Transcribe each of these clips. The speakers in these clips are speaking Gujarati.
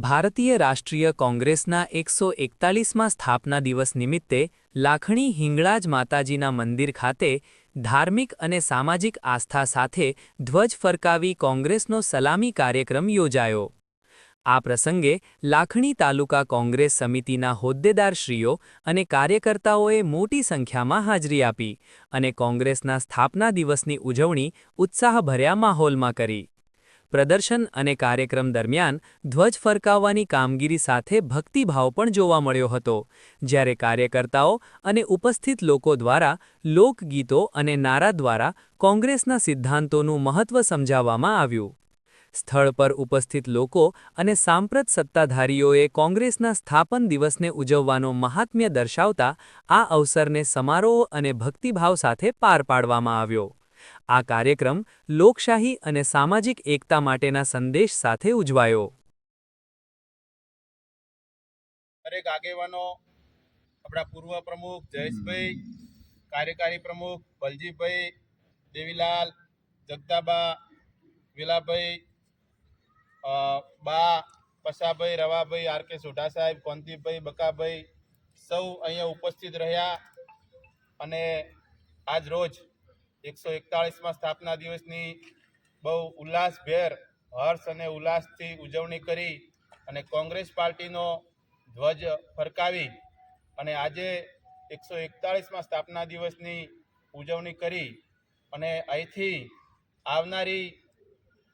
ભારતીય રાષ્ટ્રીય કોંગ્રેસના એકસો એકતાલીસમાં સ્થાપના દિવસ નિમિત્તે લાખણી હિંગળાજ માતાજીના મંદિર ખાતે ધાર્મિક અને સામાજિક આસ્થા સાથે ધ્વજ ફરકાવી કોંગ્રેસનો સલામી કાર્યક્રમ યોજાયો. આ પ્રસંગે લાખણી તાલુકા કોંગ્રેસ સમિતિના હોદ્દેદારશ્રીઓ અને કાર્યકર્તાઓએ મોટી સંખ્યામાં હાજરી આપી અને કોંગ્રેસના સ્થાપના દિવસની ઉજવણી ઉત્સાહભર્યા માહોલમાં કરી. પ્રદર્શન અને કાર્યક્રમ દરમિયાન ધ્વજ ફરકાવવાની કામગીરી સાથે ભક્તિભાવ પણ જોવા મળ્યો હતો. જ્યારે કાર્યકર્તાઓ અને ઉપસ્થિત લોકો દ્વારા લોકગીતો અને નારા દ્વારા કોંગ્રેસના સિદ્ધાંતોનું મહત્વ સમજાવવામાં આવ્યું. સ્થળ પર ઉપસ્થિત લોકો અને સાંપ્રત સત્તાધારીઓએ કોંગ્રેસના સ્થાપન દિવસને ઉજવવાનો મહાત્મ્ય દર્શાવતા આ અવસરને સમારોહ અને ભક્તિભાવ સાથે પાર પાડવામાં આવ્યો. આ કાર્યક્રમ લોકશાહી અને સામાજિક એકતા માટેના સંદેશ સાથે ઉજવાયો. દરેક આગેવાનો, આપણા પૂર્વ પ્રમુખ જયેશભાઈ, કાર્યકારી પ્રમુખ બલજીભાઈ દેવીલાલ, જગતાબા, વિલાભાઈ બા, પસાભાઈ, રવાભાઈ, આર કે સોઢા સાહેબ, કોંતીભાઈ, બકાભાઈ સૌ અહીંયા ઉપસ્થિત રહ્યા અને આજ રોજ એકસો એકતાળીસમાં સ્થાપના દિવસની બહુ ઉલ્લાસભેર હર્ષ અને ઉલ્લાસથી ઉજવણી કરી અને કોંગ્રેસ પાર્ટીનો ધ્વજ ફરકાવી અને આજે એકસો એકતાળીસમાં સ્થાપના દિવસની ઉજવણી કરી અને અહીંથી આવનારી,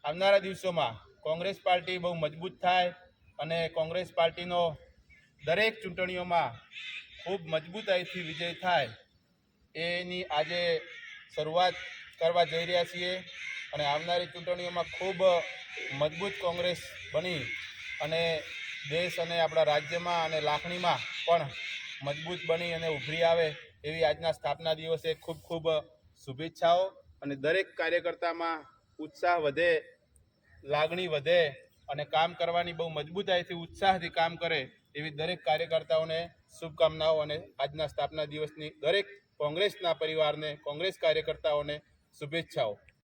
આવનારા દિવસોમાં કોંગ્રેસ પાર્ટી બહુ મજબૂત થાય અને કોંગ્રેસ પાર્ટીનો દરેક ચૂંટણીઓમાં ખૂબ મજબૂતાઈથી વિજય થાય. એની આજે શરૂઆત કરવા જઈ રહ્યા છીએ અને આવનારી ચૂંટણીઓમાં ખૂબ મજબૂત કોંગ્રેસ બની અને દેશ અને આપણા રાજ્યમાં અને લાખણીમાં પણ મજબૂત બની અને ઉભરી આવે એવી આજના સ્થાપના દિવસે ખૂબ ખૂબ શુભેચ્છાઓ. અને દરેક કાર્યકર્તામાં ઉત્સાહ વધે, લાગણી વધે અને કામ કરવાની બહુ મજબૂતાઈથી, ઉત્સાહથી કામ કરે એવી દરેક કાર્યકર્તાઓને શુભકામનાઓ અને આજના સ્થાપના દિવસની દરેક કોંગ્રેસના પરિવારને, કોંગ્રેસ કાર્યકર્તાઓને શુભેચ્છાઓ.